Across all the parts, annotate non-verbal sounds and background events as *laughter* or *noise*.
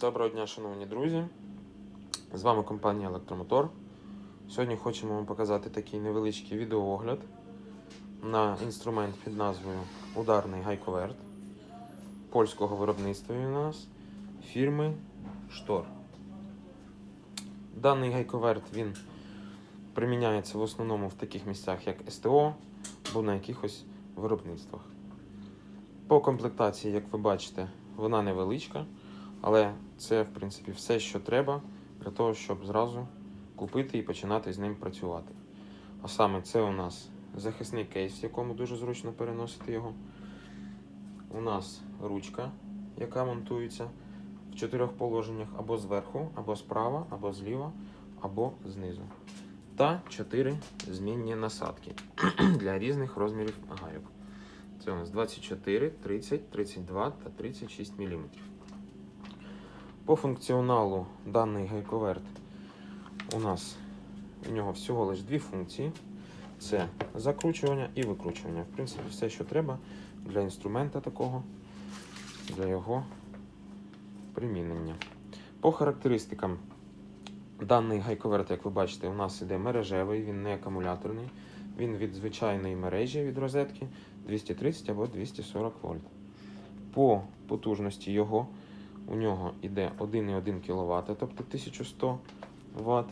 Доброго дня, шановні друзі. З вами компанія Електромотор. Сьогодні хочемо вам показати такий невеличкий відеоогляд на інструмент під назвою Ударний гайковерт польського виробництва у нас фірми Штор. Даний гайковерт він приміняється в основному в таких місцях, як СТО або на якихось виробництвах. По комплектації, як ви бачите, вона невеличка. Але це, в принципі, все, що треба для того, щоб зразу купити і починати з ним працювати. А саме це у нас захисний кейс, в якому дуже зручно переносити його. У нас ручка, яка монтується в чотирьох положеннях або зверху, або справа, або зліва, або знизу. Та чотири змінні насадки *clears throat* для різних розмірів гайок. Це у нас 24, 30, 32 та 36 мм. По функціоналу даний гайковерт у нас у нього всього лише дві функції: це закручування і викручування. В принципі, все, що треба для інструмента такого, для його примінення. По характеристикам, даний гайковерт, як ви бачите, у нас іде мережевий, він не акумуляторний. Він від звичайної мережі від розетки 230 або 240 вольт. По потужності його у нього йде 1,1 кВт, тобто 1100 Вт.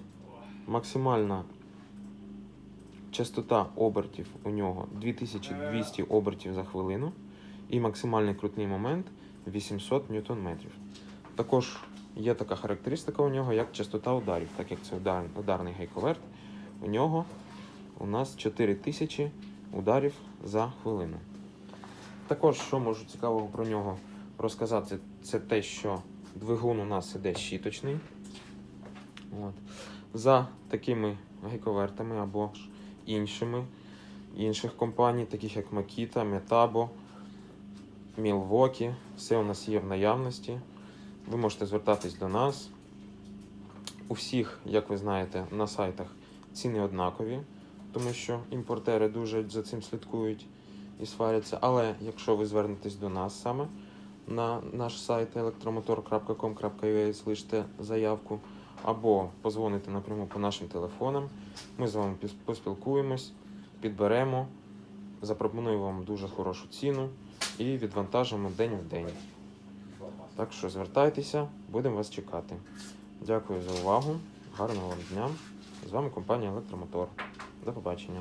Максимальна частота обертів у нього 2200 обертів за хвилину. І максимальний крутний момент 800 Нм. Також є така характеристика у нього, як частота ударів, так як це удар, ударний гайковерт. У нього у нас 4000 ударів за хвилину. Також, що можу цікавого про нього розказати, це те, що двигун у нас іде щіточний. От. За такими гайковертами або ж іншими інших компаній, таких як Makita, Metabo, Milwaukee, все у нас є в наявності. Ви можете звертатись до нас. У всіх, як ви знаєте, на сайтах ціни однакові, тому що імпортери дуже за цим слідкують і сваряться. Але якщо ви звернетесь до нас саме на наш сайт electromotor.com.ua, залишите заявку або позвоните напряму по нашим телефонам, ми з вами поспілкуємось, підберемо, запропонуємо вам дуже хорошу ціну і відвантажимо день в день. Так що звертайтеся, будемо вас чекати. Дякую за увагу, гарного вам дня. З вами компанія Електромотор. До побачення.